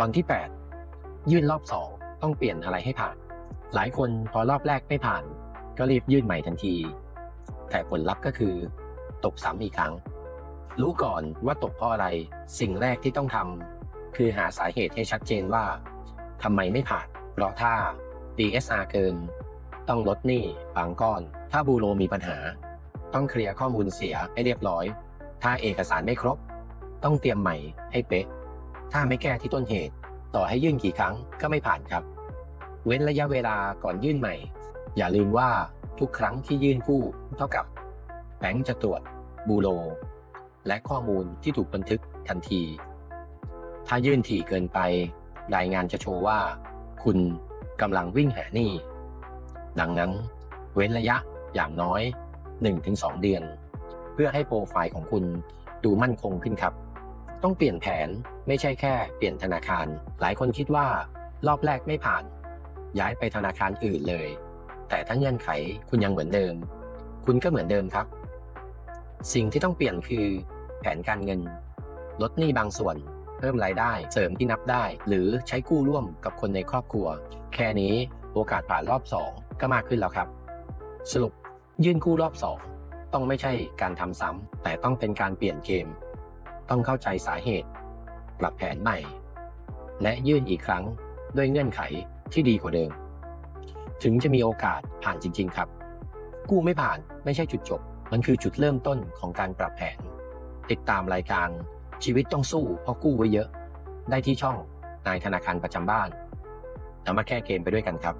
ตอนที่ 8 ยื่นรอบ 2 ต้องเปลี่ยนอะไรให้ผ่าน หลายคนพอรอบแรกไม่ผ่าน ก็รีบยื่นใหม่ทันที แต่ผลลัพธ์ก็คือ ตกซ้ำอีกครั้ง รู้ก่อนว่าตกเพราะอะไร สิ่งแรกที่ต้องทำคือหาสาเหตุให้ชัดเจนว่าทำไมไม่ผ่าน เพราะถ้า DSR เกิน ต้องลดหนี้บางก้อน ถ้าบูโรมีปัญหา ต้องเคลียร์ข้อมูลเสียให้เรียบร้อย ถ้าเอกสารไม่ครบ ต้องเตรียมใหม่ให้เป๊ะ ถ้าไม่แก้ที่ต้นเหตุ ต่อให้ยื่นกี่ครั้งก็ไม่ผ่านครับ เว้นระยะเวลาก่อนยื่นใหม่ อย่าลืมว่าทุกครั้งที่ยื่นกู้เท่ากับแบงก์จะตรวจบูโร และข้อมูลที่ถูกบันทึกทันที ถ้ายื่นถี่เกินไป รายงานจะโชว์ว่า คุณกำลังวิ่งหาหนี้ ดังนั้น เว้นระยะอย่างน้อย 1-2 เดือน เพื่อให้โปรไฟล์ของคุณดูมั่นคงขึ้นครับ ต้องเปลี่ยนแผนไม่ใช่แค่เปลี่ยนธนาคาร หลายคนคิดว่า รอบแรกไม่ผ่าน ย้ายไปธนาคารอื่นเลย แต่ถ้าเงื่อนไขคุณยังเหมือนเดิม คุณก็เหมือนเดิมครับ สิ่งที่ต้องเปลี่ยนคือ แผนการเงิน ลดหนี้บางส่วน เพิ่มรายได้เสริมที่นับได้ หรือใช้กู้ร่วมกับคนในครอบครัว แค่นี้โอกาสผ่านรอบ 2 ก็มากขึ้นแล้วครับ สรุปยื่นกู้รอบ 2 ต้องไม่ใช่การทำซ้ำแต่ต้องเป็นการเปลี่ยนเกม ต้องเข้าใจสาเหตุ ปรับแผนใหม่ และยื่นอีกครั้งด้วยเงื่อนไขที่ดีกว่าเดิม ถึงจะมีโอกาสผ่านจริง ๆ ครับ กู้ไม่ผ่านไม่ใช่จุดจบ มันคือจุดเริ่มต้นของการปรับแผน ติดตามรายการชีวิตต้องสู้เพราะกู้ไว้เยอะ ได้ที่ช่องนายธนาคารประจำบ้านแล้วมาแก้เกมไปด้วยกันครับ